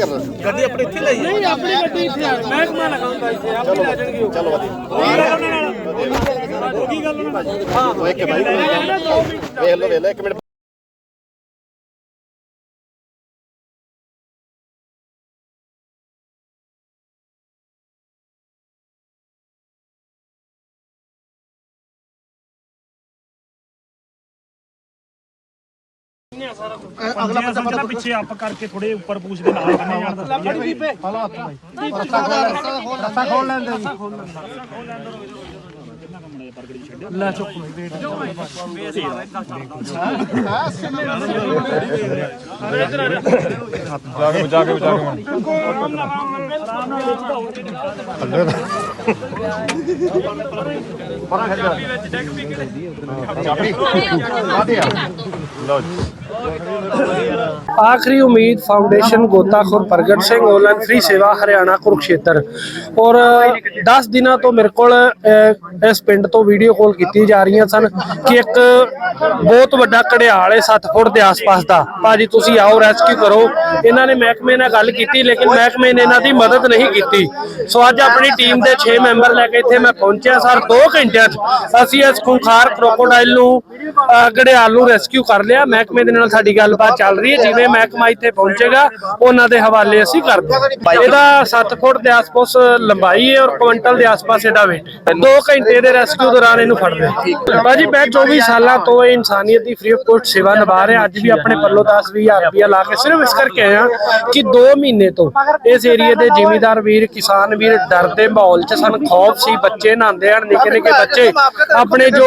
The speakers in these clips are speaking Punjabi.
ਕਰਨਾ ਗੱਡੀ ਆਪਣੇ ਇੱਥੇ ਲਈ ਨਹੀਂ ਆਪਣੀ ਗੱਡੀ ਇੱਥੇ ਆ। ਮੈਂ ਕਮਾ ਲਗਾਉਂਦਾ ਇੱਥੇ ਆਪਣੀ ਲੈ ਜਾਣਗੇ ਉਹ। ਚਲੋ ਵਧੀਆ। ਹੋ ਗਈ ਗੱਲ ਉਹਨਾਂ ਨਾਲ। ਹਾਂ ਉਹ ਇੱਕ ਭਾਈ ਵੇਖ ਲਓ ਵੇਖ ਲਓ ਇੱਕ ਮਿੰਟ। ਅਗਲਾ ਬੰਦਾ ਪਤਾ ਪਿੱਛੇ ਅੱਪ ਕਰਕੇ ਥੋੜੇ ਉੱਪਰ ਪੂਛ ਦੇ ਨਾਲ ਬੰਨੇ ਜਾਣ ਦਾ ਲੈ ਚੁੱਕ ਵੇਟ ਜਾ ਕੇ ਜਾ ਕੇ ਜਾ ਕੇ ਲਓ ਜੀ Oh, go, go. ਆਖਰੀ ਉਮੀਦ ਫਾਊਂਡੇਸ਼ਨ ਗੋਤਾਖੋਰ ਪ੍ਰਗਟ ਸਿੰਘ ਔਨਲਾਈਨ ਫ੍ਰੀ ਸੇਵਾ ਹਰਿਆਣਾ ਕੁਰਕਸ਼ੇਤਰ। ਔਰ 10 ਦਿਨਾਂ ਤੋਂ ਮੇਰੇ ਕੋਲ ਇਸ ਪਿੰਡ ਤੋਂ ਵੀਡੀਓ ਕਾਲ ਕੀਤੀ ਜਾ ਰਹੀਆਂ ਸਨ ਕਿ ਇੱਕ ਬਹੁਤ ਵੱਡਾ ਘੜਿਆਲ ਹੈ 7 ਫੁੱਟ ਦੇ ਆਸ-ਪਾਸ ਦਾ। ਭਾਜੀ ਤੁਸੀਂ ਆਓ ਰੈਸਕਿਊ ਕਰੋ। ਇਹਨਾਂ ਨੇ ਮਹਿਕਮੇ ਨਾਲ ਗੱਲ ਕੀਤੀ ਲੇਕਿਨ ਮਹਿਕਮੇ ਨੇ ਇਹਨਾਂ ਦੀ ਮਦਦ ਨਹੀਂ ਕੀਤੀ। ਸੋ ਅੱਜ ਆਪਣੀ ਟੀਮ ਦੇ 6 ਮੈਂਬਰ ਲੈ ਕੇ ਇੱਥੇ ਮੈਂ ਪਹੁੰਚਿਆ ਸਰ। 2 ਘੰਟਿਆਂ 'ਚ ਅਸੀਂ ਇਸ ਖੁੰਖਾਰ ਕ੍ਰੋਕੋਡਾਈਲ ਨੂੰ ਅਹ, ਘੜਿਆਲ ਨੂੰ ਰੈਸਕਿਊ ਕਰ ਲਿਆ। ਮਹਿਕਮੇ ਦੇ ਨਾਲ ਸਾਡੀ ਗੱਲਬਾਤ ਚੱਲ ਰਹੀ ਹੈ ਜਿਵੇਂ ਮਹਿਕਮਾ ਇੱਥੇ ਪਹੁੰਚੇਗਾ, ਉਹਨਾਂ ਦੇ ਹਵਾਲੇ ਅਸੀਂ ਕਰ ਦਿਆਂਗੇ ਇਹਦਾ 7 ਫੁੱਟ ਦੇ ਆਸ-ਪਾਸ ਲੰਬਾਈ ਹੈ ਔਰ ਕੁਇੰਟਲ ਦੇ ਆਸ-ਪਾਸ ਇਹਦਾ weight 2 ਘੰਟੇ ਦੇ ਰੈਸਕਿਊ ਦੌਰਾਨ ਇਹਨੂੰ ਫੜ ਲਿਆ ਭਾਜੀ, ਮੈਂ 24 ਸਾਲਾਂ ਤੋਂ ਇਹ ਇਨਸਾਨੀਅਤ ਦੀ ਫ੍ਰੀ ਆਫ ਕੋਸਟ ਸੇਵਾ ਨਿਭਾ ਰਿਹਾ। ਅੱਜ ਵੀ ਆਪਣੇ ਪੱਲੋਂ 10-20000 ਰੁਪਇਆ ਲਾ ਕੇ ਸਿਰਫ ਇਸ ਕਰਕੇ ਆਇਆ ਕਿ 2 ਮਹੀਨੇ ਤੋਂ ਇਸ ਏਰੀਏ ਦੇ ਜਿਮੀਦਾਰ ਵੀਰ, ਕਿਸਾਨ ਵੀਰ ਡਰ ਦੇ ਮਾਹੌਲ 'ਚ ਸਨ। ਖੌਫ ਸੀ, ਬੱਚੇ ਨਹਾਉਂਦੇ ਹਨ ਨਿੱਕੇ ਨਿੱਕੇ ਬੱਚੇ। ਆਪਣੇ ਜੋ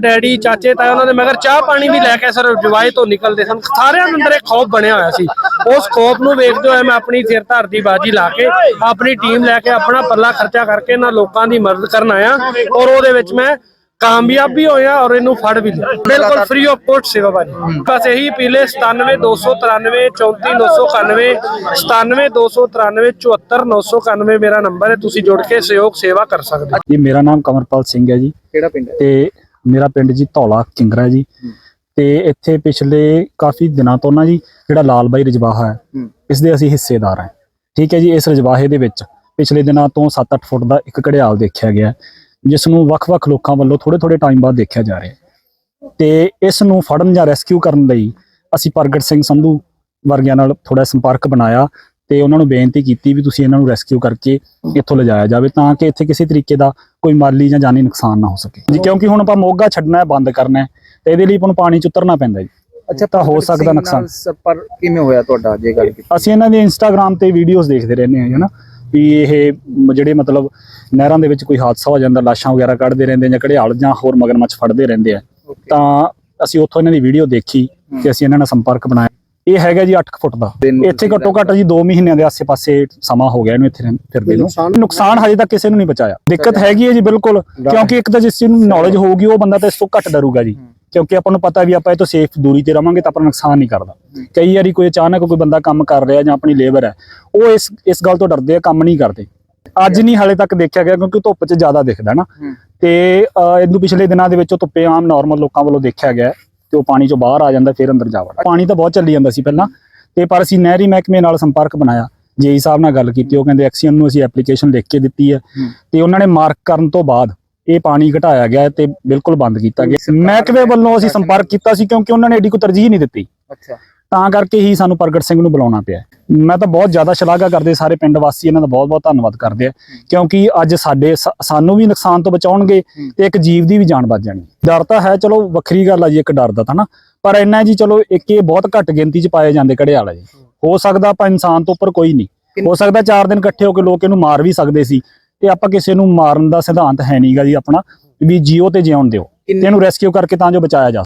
ਡੈਡੀ, ਚਾਚੇ, ਤਾਏ, ਉਹਨਾਂ ਦੇ ਮਗਰ ਚਾਹ ਪਾਣੀ ਵੀ ਲੈ ਕੇ ਸਰ ਜਵਾਏ ਤੋਂ ਨਿਕਲਦੇ ਸਨ। ਸਾਰਿਆਂ ਦੇ ਇੱਕ ਖੌਫ ਬਣਿਆ ਹੋਇਆ ਸੀ। ਉਸ ਖੌਫ ਨੂੰ ਵੇਖਦੇ ਹੋਏ ਮੈਂ ਆਪਣੀ ਸਿਰ ਧਰ ਦੀ ਬਾਜੀ ਲਾ ਕੇ ਆਪਣੀ ਟੀਮ ਲੈ ਕੇ ਆਪਣਾ ਪੱਲਾ ਖਰਚਾ ਕਰਕੇ ਇਹਨਾਂ ਲੋਕਾਂ ਦੀ ਮਦਦ ਕਰਨ ਆਇਆ ਔਰ ਉਹਦੇ ਵਿੱਚ ਮੈਂ ਕਾਮਯਾਬ ਵੀ ਹੋਇਆ ਔਰ ਇਹਨੂੰ ਫੜ ਵੀ ਲਿਆ। ਬਿਲਕੁਲ ਫ੍ਰੀ ਆਫ ਕੋਸਟ ਸੇਵਾ ਬਾਜੀ ਬਸ ਇਹੀ ਪੀਲੇ 97293 34991 97293 74991 ਮੇਰਾ ਨੰਬਰ ਹੈ ਤੁਸੀਂ ਜੁੜ ਕੇ ਸਹਿਯੋਗ ਸੇਵਾ ਕਰ ਸਕਦੇ ਹੋ। ਜੀ ਮੇਰਾ ਨਾਮ ਕਮਰਪਾਲ ਸਿੰਘ ਹੈ ਜੀ। ਕਿਹੜਾ ਪਿੰਡ ਹੈ? ਤੇ ਮੇਰਾ ਪਿੰਡ ਜੀ ਧੌਲਾ ਕਿੰਗਰਾ ਜੀ। ਤੇ ਇੱਥੇ ਪਿਛਲੇ ਕਾਫੀ ਦਿਨਾਂ ਤੋਂ ਨਾ ਜੀ ਜਿਹੜਾ ਲਾਲ ਬਾਈ ਰਜਵਾਹਾ ਹੈ। ਇਸ ਦੇ ਅਸੀਂ ਹਿੱਸੇਦਾਰ ਹਾਂ। ਠੀਕ ਹੈ ਜੀ ਇਸ ਰਜਵਾਹੇ ਦੇ ਵਿੱਚ ਪਿਛਲੇ ਦਿਨਾਂ ਤੋਂ 7-8 ਫੁੱਟ ਦਾ ਇੱਕ ਘੜਿਆਲ ਦੇਖਿਆ ਗਿਆ ਜਿਸ ਨੂੰ ਵੱਖ-ਵੱਖ ਲੋਕਾਂ ਵੱਲੋਂ ਥੋੜੇ-ਥੋੜੇ ਟਾਈਮ ਬਾਅਦ ਦੇਖਿਆ ਜਾ ਰਿਹਾ ਤੇ ਇਸ ਨੂੰ ਫੜਨ ਜਾਂ ਰੈਸਕਿਊ ਕਰਨ ਲਈ ਅਸੀਂ ਪ੍ਰਗਟ ਸਿੰਘ ਸੰਧੂ ਵਰਗਿਆਂ ਨਾਲ ਥੋੜਾ ਸੰਪਰਕ ਬਣਾਇਆ ਤੇ ਉਹਨਾਂ ਨੂੰ ਬੇਨਤੀ ਕੀਤੀ ਵੀ ਤੁਸੀਂ ਇਹਨਾਂ ਨੂੰ ਰੈਸਕਿਊ ਕਰਕੇ ਇੱਥੋਂ ਲਿਜਾਇਆ ਜਾਵੇ ਤਾਂ ਕਿ ਇੱਥੇ ਕਿਸੇ ਤਰੀਕੇ ਦਾ ਕੋਈ ਮਾਲੀ ਜਾਂ ਜਾਨੀ ਨੁਕਸਾਨ ਨਾ ਹੋ ਸਕੇ। ਜੀ ਕਿਉਂਕਿ ਹੁਣ ਆਪਾਂ ਮੋਗਾ ਛੱਡਣਾ ਹੈ ਬੰਦ ਕਰਨਾ ਹੈ ਤੇ ਇਹਦੇ ਲਈ ਆਪਾਂ ਨੂੰ ਪਾਣੀ ਚ ਉਤਰਨਾ ਪੈਂਦਾ ਜੀ। ਅੱਛਾ ਤਾਂ ਹੋ ਸਕਦਾ ਨੁਕਸਾਨ। ਸੰਪਰਕ ਕਿਵੇਂ ਹੋਇਆ ਤੁਹਾਡਾ ਜੇ ਗੱਲ ਕੀਤੀ ਅਸੀਂ ਇਹਨਾਂ ਦੇ ਇੰਸਟਾਗ੍ਰam ਤੇ ਵੀਡੀਓਜ਼ ਦੇਖਦੇ ਰਹਿੰਦੇ ਹਾਂ ਹਨਾ? ਵੀ ਇਹ ਜਿਹੜੇ ਮਤਲਬ ਨਹਿਰਾਂ ਦੇ ਵਿੱਚ ਕੋਈ ਹਾਦਸਾ ਹੋ ਜਾਂਦਾ ਲਾਸ਼ਾਂ ਵਗੈਰਾ ਕੱਢਦੇ ਰਹਿੰਦੇ ਜਾਂ ਘੜਿਆਲ ਜਾਂ ਹੋਰ ਮਗਰਮੱਛ ਫੜਦੇ ਰਹਿੰਦੇ ਆ. ਤਾਂ ਅਸੀਂ ਉੱਥੋਂ ਇਹਨਾਂ ਦੀ ਵੀਡੀਓ ਦੇਖੀ ਤੇ ਅਸੀਂ ਇਹਨਾਂ ਨਾਲ ਸੰਪਰਕ ਬਣਾਇਆ। ਇਹ ਹੈਗਾ ਜੀ 8 ਫੁੱਟ ਦਾ। ਇੱਥੇ ਘੱਟੋ ਘੱਟ ਜੀ 2 ਮਹੀਨਿਆਂ ਦੇ ਆਸੇ-ਪਾਸੇ ਸਮਾਂ ਹੋ ਗਿਆ ਇਹਨੂੰ ਇੱਥੇ ਫਿਰਦੇ ਨੂੰ। ਨੁਕਸਾਨ ਹਜੇ ਤੱਕ ਕਿਸੇ ਨੂੰ ਨਹੀਂ ਬਚਾਇਆ ਦਿੱਕਤ ਹੈਗੀ ਹੈ ਜੀ ਬਿਲਕੁਲ ਕਿਉਂਕਿ ਇੱਕ ਤਾਂ ਜਿਸ ਨੂੰ ਨੌਲੇਜ ਹੋਊਗੀ ਉਹ ਬੰਦਾ ਤਾਂ ਇਸ ਤੋਂ ਘੱਟ ਡਰੂਗਾ ਜੀ। ਕਿਉਂਕਿ ਆਪਾਂ ਨੂੰ ਪਤਾ ਵੀ ਆਪਾਂ ਇਹ ਤੋਂ ਸੇਫ ਦੂਰੀ ਤੇ ਰਵਾਂਗੇ ਤਾਂ ਆਪਣਾ ਨੁਕਸਾਨ ਨਹੀਂ ਕਰਦਾ। ਕਈ ਵਾਰੀ ਕੋਈ ਅਚਾਨਕ ਕੋਈ ਬੰਦਾ ਕੰਮ ਕਰ ਰਿਹਾ ਜਾਂ ਆਪਣੀ ਲੇਬਰ ਹੈ ਉਹ ਇਸ ਇਸ ਗੱਲ ਤੋਂ ਡਰਦੇ ਆ ਕੰਮ ਨਹੀਂ ਕਰਦੇ। ਅੱਜ ਨਹੀਂ ਹਾਲੇ ਤੱਕ ਦੇਖਿਆ ਗਿਆ ਕਿਉਂਕਿ ਧੁੱਪ 'ਚ ਜ਼ਿਆਦਾ ਦਿਖਦਾ ਨਾ। ਤੇ ਇਹਨੂੰ ਪਿਛਲੇ ਦਿਨਾਂ ਦੇ ਵਿੱਚ ਧੁੱਪੇ ਆਮ ਨਾਰਮਲ ਲੋਕਾਂ ਵੱਲੋਂ ਦੇਖਿਆ ਗਿਆ ਤੇ ਉਹ ਪਾਣੀ 'ਚੋਂ ਬਾਹਰ ਆ ਜਾਂਦਾ ਫਿਰ ਅੰਦਰ ਜਾ ਵੜਦਾ। ਪਾਣੀ ਤਾਂ ਬਹੁਤ ਚੱਲੀ ਜਾਂਦਾ ਸੀ ਪਹਿਲਾਂ। ਤੇ ਪਰ ਅਸੀਂ ਨਹਿਰੀ ਮਹਿਕਮੇ ਨਾਲ ਸੰਪਰਕ ਬਣਾਇਆ। ਜੇਈ ਸਾਹਿਬ ਨਾਲ ਗੱਲ ਕੀਤੀ ਉਹ ਕਹਿੰਦੇ ਐਕਸੀਅਨ ਨੂੰ ਅਸੀਂ ਐਪਲੀਕੇਸ਼ਨ ਲਿਖ ਕੇ ਦਿੱਤੀ ਹੈ। ਤੇ ਉਹਨਾਂ ਨੇ ਮਾਰਕ ਕਰਨ ਤੋਂ ਬਾਅਦ ਇਹ ਪਾਣੀ ਘਟਾਇਆ ਗਿਆ ਤੇ ਬਿਲਕੁਲ ਬੰਦ ਕੀਤਾ ਗਿਆ। ਮਹਿਕਮੇ ਵੱਲੋਂ ਅਸੀਂ ਸੰਪਰਕ ਕੀਤਾ ਸੀ ਕਿਉਂਕਿ ਉਹਨਾਂ ਨੇ ਏਡੀ ਕੋਈ ਤਰਜੀਹ ਨਹੀਂ ਦਿੱਤੀ। ਅੱਛਾ। ਤਾਂ ਕਰਕੇ ਹੀ ਸਾਨੂੰ ਪ੍ਰਗਟ ਸਿੰਘ ਨੂੰ ਬੁਲਾਉਣਾ ਪਿਆ। ਮੈਂ ਤਾਂ ਬਹੁਤ ਜ਼ਿਆਦਾ ਸ਼ਲਾਘਾ ਕਰਦੇ ਸਾਰੇ ਪਿੰਡ ਵਾਸੀ ਇਹਨਾਂ ਦਾ ਬਹੁਤ ਬਹੁਤ ਧੰਨਵਾਦ ਕਰਦੇ ਆ। ਕਿਉਂਕਿ ਅੱਜ ਸਾਡੇ ਸਾਨੂੰ ਵੀ ਨੁਕਸਾਨ ਤੋਂ ਬਚਾਉਣਗੇ ਤੇ ਇੱਕ ਜੀਵ ਦੀ ਵੀ ਜਾਨ ਬਚ ਜਾਣੀ। ਡਰ ਤਾਂ ਹੈ ਚਲੋ ਵੱਖਰੀ ਗੱਲ ਆ ਜੀ ਇੱਕ ਡਰ ਦਾ ਤਾਂ ਨਾ। ਪਰ ਇੰਨਾ ਜੀ ਚਲੋ ਇੱਕ ਇਹ ਬਹੁਤ ਘੱਟ ਗਿਣਤੀ 'ਚ ਪਾਏ ਜਾਂਦੇ ਘੜਿਆਲ। ਆ ਜੀ ਹੋ ਸਕਦਾ ਆਪਾਂ ਇਨਸਾਨ ਤੋਂ ਉੱਪਰ ਕੋਈ ਨਹੀਂ। ਹੋ ਸਕਦਾ ਚਾਰ ਦਿਨ ਇਕੱਠੇ ਹੋ ਕੇ ਲੋਕ ਇਹਨੂੰ ਮਾਰ ਵੀ ਸਕਦੇ ਸੀ। ਤੇ ਆਪਾਂ ਕਿਸੇ ਨੂੰ ਮਾਰਨ ਦਾ ਸਿਧਾਂਤ ਹੈ ਨਹੀਂਗਾ ਜੀ ਆਪਣਾ ਵੀ ਜੀਓ ਤੇ ਜਿਉਣ ਦਿਓ। ਤੇ ਇਹਨੂੰ ਰੈਸਕਿਊ ਕਰਕੇ ਤਾਂ ਜੋ ਬਚਾਇਆ ਜਾ